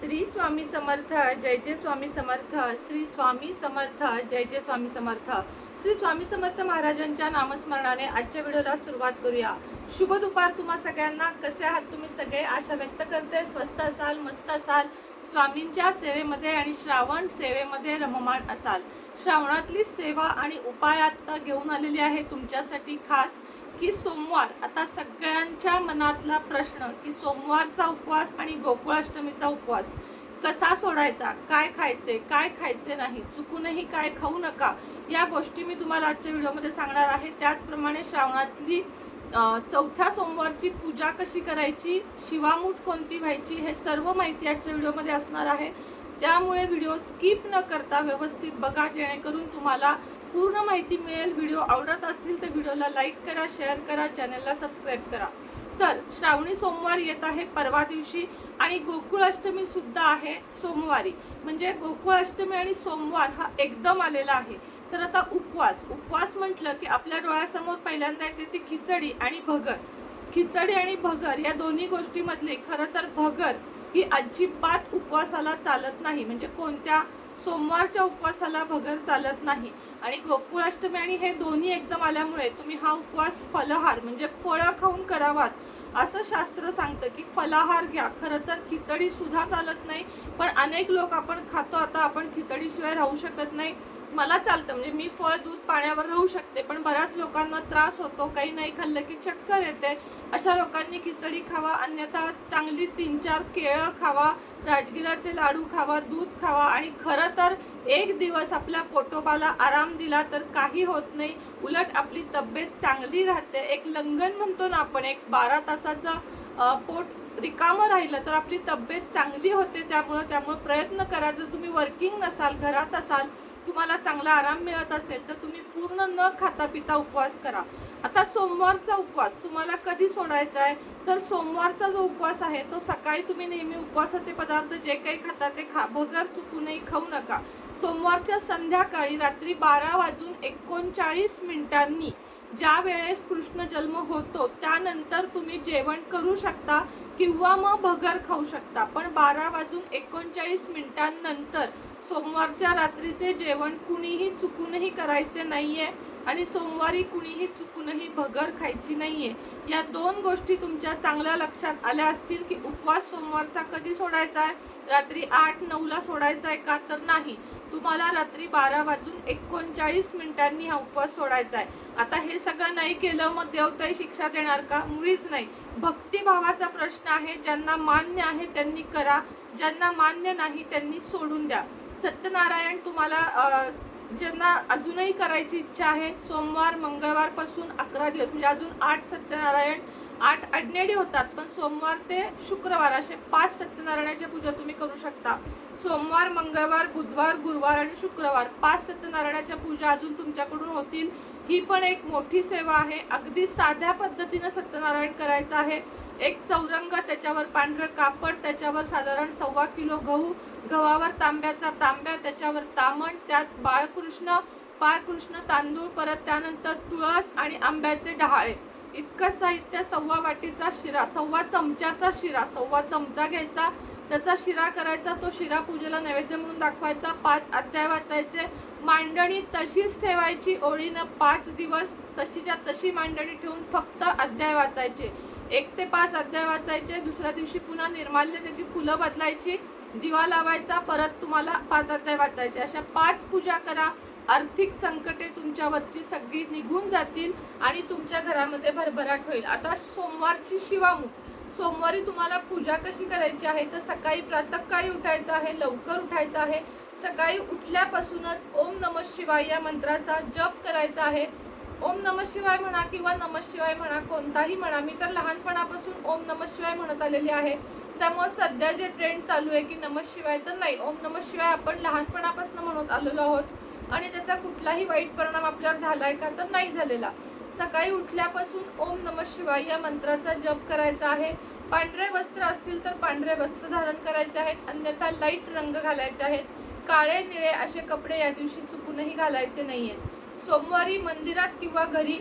श्री स्वामी समर्थ जय जय स्वामी समर्थ श्री स्वामी समर्थ जय जय स्वामी समर्थ. श्री स्वामी समर्थ महाराजांच्या नामस्मरणाने आजच्या व्हिडिओला सुरुवात करूया. शुभ दुपार तुम्हा सगळ्यांना. कसे आहात तुम्ही सगळे? आशा व्यक्त करते. स्वस्त असाल मस्त असाल. स्वामींच्या सेवेमध्ये आणि श्रावण सेवेमध्ये रममाण असाल. श्रावणातली सेवा आणि उपाय आत्ता घेऊन आलेली आहे तुमच्यासाठी खास. की सोमवार आता सगळ्यांच्या मनातला प्रश्न की सोमवारचा उपवास आणि गोकुळाष्टमीचा उपवास कसा सोडायचा काय खायचे काय खायचे नाही चुकूनही काय खाऊ नका या गोष्टी मी तुम्हाला आजच्या व्हिडिओमध्ये सांगणार आहे. त्याचप्रमाणे श्रावणातली चौथ्या सोमवारची पूजा कशी करायची शिवामूठ कोणती व्हायची हे सर्व माहिती आजच्या व्हिडिओमध्ये असणार आहे. त्यामुळे व्हिडिओ स्किप न करता व्यवस्थित बघा जेणेकरून तुम्हाला पूर्ण माहिती मिळेल व्हिडिओ आवडत असतील तर व्हिडिओला लाईक करा शेअर करा चॅनलला सबस्क्राईब करा. तर श्रावणी सोमवार येत आहे परवा दिवशी आणि गोकुळाष्टमी सुद्धा आहे सोमवारी. म्हणजे गोकुळाष्टमी आणि सोमवार हा एकदम आलेला आहे. तर आता उपवास. उपवास म्हटलं की आपल्या डोळ्यासमोर पहिल्यांदा येते ती खिचडी आणि भगर. खिचडी आणि भगर या दोन्ही गोष्टीमधले खरं तर भगर ही अजिबात उपवासाला चालत नाही. म्हणजे कोणत्या सोमवारच्या उपवासाला भगर चालत नाही. आणि गोकुळाष्टमी आणि हे दोन्ही एकदम आल्यामुळे तुम्ही हा उपवास फलहार म्हणजे फळं खाऊन करावात असं शास्त्र सांगतं की फलाहार घ्या. खरं तर खिचडी सुद्धा चालत नाही पण अनेक लोक आपण खातो. आता आपण खिचडीशिवाय राहू शकत नाही. मला चालतं म्हणजे मी फळ दूध पाण्यावर राहू शकते पण बऱ्याच लोकांना त्रास होतो काही नाही खाल्लं की चक्कर येते. अशा लोकांनी खिचडी खावा अन्यथा चांगली तीन चार केळं खावा राजगिराचे लाडू खावा दूध खावा आणि खरं तर एक दिवस आपल्या पोटोबाला आराम दिला तर काही होत नाही. उलट आपली तब्येत चांगली राहते. एक लंगन म्हणतो ना आपण एक बारा तासाचं पोट रिकामं राहिलं तर आपली तब्येत चांगली होते त्यामुळं त्यामुळं प्रयत्न करा. जर तुम्ही वर्किंग नसाल घरात असाल तुम्हाला चांगला आराम मिळत असेल तर तुम्ही पूर्ण न खाता पिता उपवास करा. आता सोमवारचा उपवास तुम्हाला कधी सोडायचा आहे? तर सोमवारचा जो उपवास आहे तो सकाळी तुम्ही नेहमी उपवासाचे पदार्थ जे काही खाता ते खा. भगर चुकूनही खाऊ नका. सोमवारच्या संध्याकाळी रात्री बारा वाजून एकोणचाळीस मिनिटांनी ज्या वेळेस कृष्ण जन्म होतो त्यानंतर तुम्ही जेवण करू शकता किंवा मग भगर खाऊ शकता. पण बारा वाजून एकोणचाळीस मिनिटांनंतर सोमवारच्या रात्रीचे जेवण कुणीही चुकूनही करायचे नाहीये आणि सोमवारी कुणीही चुकूनही भगर खायची नाहीये. या दोन गोष्टी तुमच्या चांगल्या लक्षात आल्या असतील की उपवास सोमवारचा कधी सोडायचा आहे? रात्री आठ नऊला सोडायचा आहे का? तर नाही. तुम्हाला रात्री बारा वाजून एकोणचाळीस मिनिटांनी हा उपवास सोडायचा आहे. आता हे सगळं नाही केलं मग देवताही शिक्षा देणार का? मुळीच नाही. भक्तिभावाचा प्रश्न आहे. ज्यांना मान्य आहे त्यांनी करा. ज्यांना मान्य नाही त्यांनी सोडून द्या. सत्यनारायण तुम्हाला ज्यांना अजूनही करायची इच्छा आहे सोमवार मंगळवारपासून अकरा दिवस म्हणजे अजून आठ सत्यनारायण आठ अडनेडी होतात पण सोमवार ते शुक्रवार असे पाच सत्यनारायणाच्या पूजा तुम्ही करू शकता. सोमवार मंगळवार बुधवार गुरुवार आणि शुक्रवार पाच सत्यनारायणाच्या पूजा अजून तुमच्याकडून होतील. ही पण एक मोठी सेवा आहे. अगदी साध्या पद्धतीनं सत्यनारायण करायचं आहे. एक चौरंग त्याच्यावर पांढरं कापड त्याच्यावर साधारण सव्वा किलो गहू गव्हावर तांब्याचा तांब्या त्याच्यावर तामण त्यात बाळकृष्ण बाळकृष्ण तांदूळ परत त्यानंतर तुळस आणि आंब्याचे डहाळे. इतकं साहित्य सव्वा वाटीचा शिरा सव्वा चमच्याचा शिरा सव्वा चमचा घ्यायचा. त्याचा शिरा करायचा तो शिरा पूजेला नैवेद्य म्हणून दाखवायचा. पाच अध्याय वाचायचे. मांडणी तशीच ठेवायची ओळीनं पाच दिवस तशीच्या तशी मांडणी ठेवून फक्त अध्याय वाचायचे. एक ते पाच अध्याय वाचायचे दुसऱ्या दिवशी पुन्हा निर्माल्य त्याची फुलं बदलायची. दिवा लावायचा परत तुम्हाला पाच अध्याय वाचायचे. अशा पाच पूजा करा. आर्थिक संकटे तुमच्यावरची सगळी निघून जातील आणि तुमच्या घरामध्ये भरभराट होईल. आता सोमवारची शिवामुख. सोमवारी तुम्हाला पूजा कशी करायची आहे? तर सकाळी प्रातःकाळी उठायचं आहे लवकर उठायचं आहे. सकाळी उठल्यापासूनच ओम नम शिवाय या मंत्राचा जप करायचा आहे. ओम नम शिवाय म्हणा किंवा नम शिवाय म्हणा कोणताही म्हणा मी तर लहानपणापासून ओम नम शिवाय म्हणत आलेली आहे. त्यामुळे सध्या जे ट्रेंड चालू आहे की नम शिवाय तर नाही ओम नम शिवाय आपण लहानपणापासून म्हणत आलेलो आहोत. आणि त्याचा कुठलाही वाईट परिणाम आपल्यावर झालाय का तर नाही झालेला. सकाळी उठल्यापासून ओम नम शिवाय या मंत्राचा जप करायचा आहे. पांढरे वस्त्र असतील तर पांढरे वस्त्र धारण करायचे आहेत. अन्यथा लाइट रंग घालायचे आहेत. काळे निळे असे कपडे या दिवशी चुकूनही घालायचे नाही आहेत सोमवारी मंदिरात किंवा घरी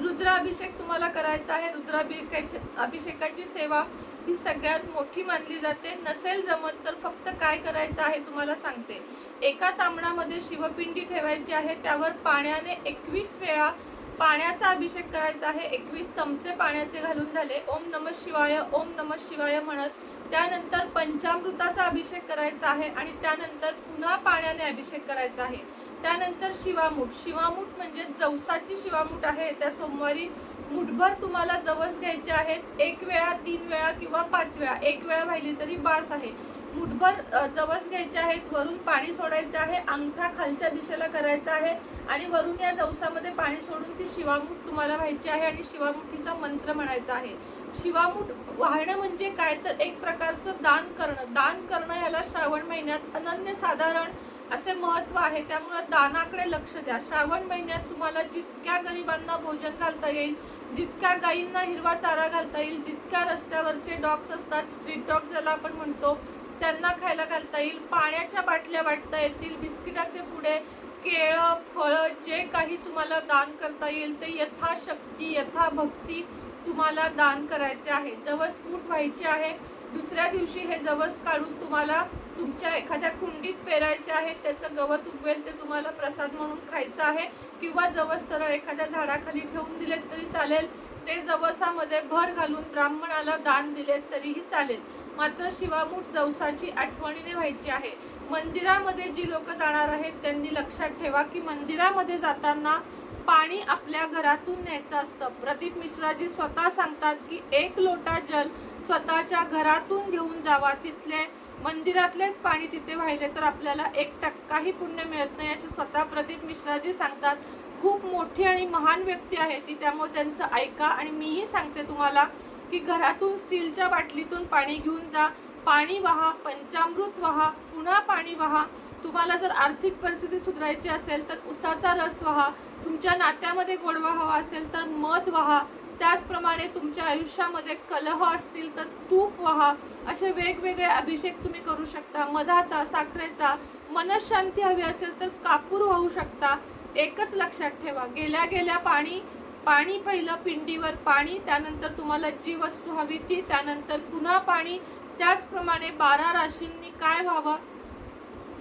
रुद्राभिषेक तुम्हाला करायचा आहे. रुद्राभिषेकाची अभिषेकाची सेवा ही सगळ्यात मोठी मानली जाते. नसेल जमत तर फक्त काय करायचं आहे तुम्हाला सांगते. एका तांबणामध्ये शिवपिंडी ठेवायची आहे. त्यावर पाण्याने एकवीस वेळा पाण्याचा अभिषेक करायचा आहे. एकवीस चमचे पाण्याचे घालून झाले. ओम नम शिवाय ओम नम शिवाय म्हणत त्यानंतर पंचामृताचा अभिषेक करायचा आहे आणि त्यानंतर पुन्हा पाण्याने अभिषेक करायचा आहे. त्यानंतर शिवामूठ शिवामूठ म्हणजे जवसाची शिवामूठ आहे. त्या सोमवारी मुठभर तुम्हाला जवस घ्यायचे आहेत. एक वेळा तीन वेळा किंवा पाच वेळा. एक वेळा वाहिली तरी बास आहे. मुठभर जवस घ्यायचे आहेत. वरून पाणी सोडायचं आहे. अंगठा खालच्या दिशेला करायचा आहे. आणि वरून या जवसामध्ये पाणी सोडून ती शिवामूठ तुम्हाला व्हायची आहे आणि शिवामुठीचा मंत्र म्हणायचा आहे. शिवामूठ वाहणं म्हणजे काय? तर एक प्रकारचं दान करणं. दान करणं ह्याला श्रावण महिन्यात अनन्य साधारण असे महत्त्व आहे. त्यामुळे दानाकडे लक्ष द्या. श्रावण महिन्यात तुम्हाला जितक्या गरिबांना भोजन घालता येईल जितक्या गायींना हिरवा चारा घालता येईल जितक्या रस्त्यावरचे डॉग्स असतात स्ट्रीट डॉग ज्याला आपण म्हणतो त्यांना खायला घालता येईल. पाण्याच्या बाटल्या वाटता येतील बिस्किटाचे पुढे केळं फळं जे काही तुम्हाला दान करता येईल ते यथाशक्ती यथाभक्ती तुम्हाला दान करायचे आहे. जवस फूट व्हायचे आहे. दुसऱ्या दिवशी हे जवस काढून तुम्हाला तुमच्या एखाद्या कुंडीत पेरायचे आहे त्याचं गवत उगवेल ते तुम्हाला प्रसाद म्हणून खायचं आहे. किंवा जवस सरळ एखाद्या झाडाखाली ठेवून दिलेत तरी चालेल. ते जवसामध्ये भर घालून ब्राह्मणाला दान दिलेत तरीही चालेल. मात्र शिवामूठ जवसाची आठवणीने व्हायची आहे. मंदिरामध्ये जी लोक जाणार आहेत त्यांनी लक्षात ठेवा की मंदिरामध्ये जाताना पाणी आपल्या घरातून न्यायचं असतं. प्रदीप मिश्राजी स्वतः सांगतात की एक लोटा जल स्वतःच्या घरातून घेऊन जावा. तिथले मंदिरातलेच पाणी तिथे वाहिले तर आपल्याला एक टक्काही पुण्य मिळत नाही असे स्वतः प्रदीप मिश्राजी सांगतात. खूप मोठी आणि महान व्यक्ती आहे ती त्यामुळे त्यांचं ऐका आणि मीही सांगते तुम्हाला की घरातून स्टीलच्या बाटलीतून पाणी घेऊन जा पाणी वहा पंचामृत वहा पुन्हा पाणी वहा. तुम्हाला जर आर्थिक परिस्थिती सुधारायची असेल तर उसाचा रस वहा तुमच्या नात्यामध्ये गोडवा हवा असेल तर मध वहा. त्याचप्रमाणे तुमच्या आयुष्यामध्ये कलह असतील तर तूप वहा. असे वेगवेगळे अभिषेक तुम्ही करू शकता. मधाचा साखरेचा मनशांती हवी असेल तर कापूर वाहू शकता. एकच लक्षात ठेवा. गेल्या गेल्या पाणी पाणी पहिलं पिंडीवर पाणी त्यानंतर तुम्हाला जी वस्तू हवी ती त्यानंतर पुन्हा पाणी. त्याचप्रमाणे बारा राशींनी काय व्हावं?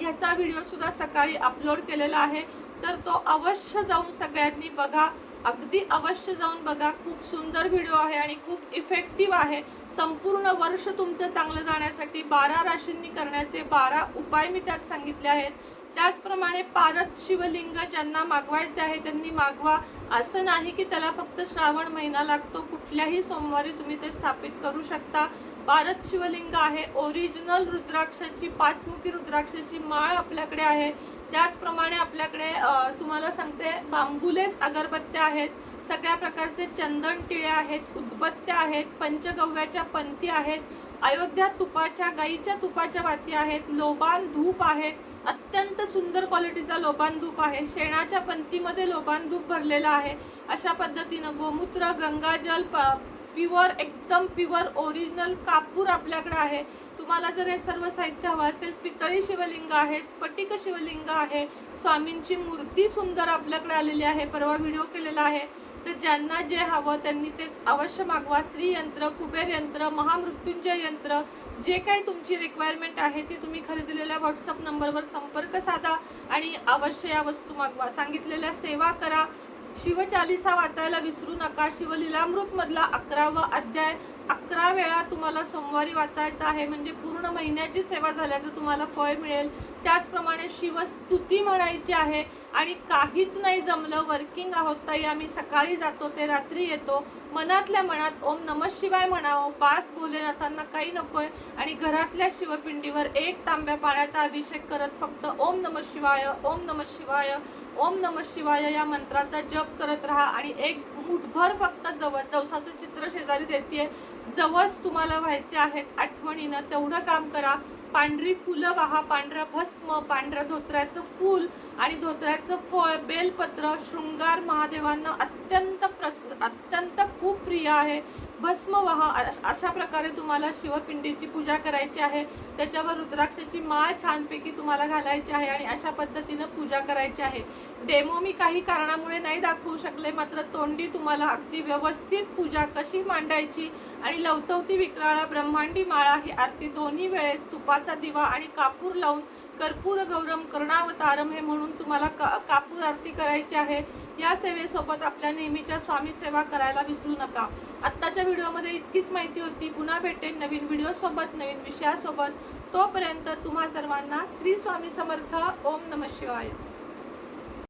याचा व्हिडिओ सुद्धा सकाळी अपलोड केलेला आहे. तर तो अवश्य जाऊन सगळ्यांनी बघा. अगदी अवश्य जाऊन बघा. खूप सुंदर व्हिडिओ आहे आणि खूप इफेक्टिव्ह आहे. संपूर्ण वर्ष तुमचं चांगलं जाण्यासाठी बारा राशींनी करण्याचे बारा उपाय मी त्यात सांगितले आहेत. त्याचप्रमाणे पारत शिवलिंग ज्यांना मागवायचे आहे त्यांनी मागवा. असं नाही की त्याला फक्त श्रावण महिना लागतो. कुठल्याही सोमवारी तुम्ही ते स्थापित करू शकता. पारत शिवलिंग आहे. ओरिजिनल रुद्राक्षाची पाचमुखी रुद्राक्षाची माळ आपल्याकडे आहे. त्याचप्रमाणे आपल्याकडे तुम्हाला सांगते बांबुलेस अगरबत्त्या आहेत सगळ्या प्रकारचे चंदन टिळे आहेत उदबत्त्या आहेत पंचगव्याच्या पंथी आहेत अयोध्या तुपाच्या गाईच्या तुपाच्या वाती आहेत लोबान धूप आहे अत्यंत सुंदर क्वालिटीचा लोबान धूप आहे शेणाच्या पंथीमध्ये लोबान धूप भरलेला आहे अशा पद्धतीनं गोमूत्र गंगाजल प प्युअर एकदम प्युअर ओरिजिनल कापूर आपल्याकडे आहे. तुम्हाला जर हे सर्व साहित्य हवं असेल पितळी शिवलिंग आहे स्फटिक शिवलिंग आहे स्वामींची मूर्ती सुंदर आपल्याकडे आलेली आहे परवा व्हिडिओ केलेला आहे तर ज्यांना जे हवं त्यांनी ते अवश्य मागवा. श्री यंत्र कुबेर यंत्र महामृत्युंजय यंत्र जे काही तुमची रिक्वायरमेंट आहे ती तुम्ही खरेदीलेल्या व्हॉट्सअप नंबरवर संपर्क साधा आणि अवश्य या वस्तू मागवा. सांगितलेल्या सेवा करा. शिवचालिसा वाचायला विसरू नका. शिवलीलामृत मधला अकरावा अध्याय अकरा वेळा तुम्हाला सोमवारी वाचायचा आहे. म्हणजे पूर्ण महिन्याची सेवा झाल्याचं तुम्हाला फळ मिळेल. त्याचप्रमाणे शिवस्तुती म्हणायची आहे. आणि काहीच नाही जमलं. वर्किंग आहोत ताई आम्ही. सकाळी जातो ते रात्री येतो. मनातल्या मनात ओम नम शिवाय म्हणावं. पास भोलेनाथांना काही नकोय. आणि घरातल्या शिवपिंडीवर एक तांब्या पाण्याचा अभिषेक करत फक्त ओम नम शिवाय ओम नम शिवाय ओम नम शिवाय या मंत्राचा जप करत राहा आणि एक मुठभर फक्त जवळ जवसाचं चित्र शेजारी देते जवस तुम्हाला व्हायचे आहेत आठवणीनं तेवढं काम करा. पांढरी फुलं वाहा पांढरं भस्म पांढरं धोत्र्याचं फूल आणि धोत्र्याचं फळ बेलपत्र शृंगार महादेवांना अत्यंत प्रस अत्यंत खूप प्रिय आहे. भस्म व्हा अश- अशा प्रकारे तुम्हाला शिवपिंडीची पूजा करायची आहे. त्याच्यावर रुद्राक्षाची माळ छानपैकी तुम्हाला घालायची आहे आणि अशा पद्धतीनं पूजा करायची आहे. डेमो मी काही कारणामुळे नाही दाखवू शकले मात्र तोंडी तुम्हाला अगदी व्यवस्थित पूजा कशी मांडायची आणि लवतवती विक्राळा ब्रह्मांडी माळा ही आरती दोन्ही वेळेस तुपाचा दिवा आणि कापूर लावून कर्पूर गौरम कर्णावतारम हे म्हणून तुम्हाला का कापूर आरती करायची आहे. या सेवेसोबत आपल्या नेहमीच्या स्वामी सेवा करायला विसरू नका. आत्ताच्या व्हिडिओमध्ये इतकीच माहिती होती. पुन्हा भेटेन नवीन व्हिडिओसोबत नवीन विषयासोबत. तोपर्यंत तुम्हा सर्वांना श्री स्वामी समर्थ. ओम नम शिवाय.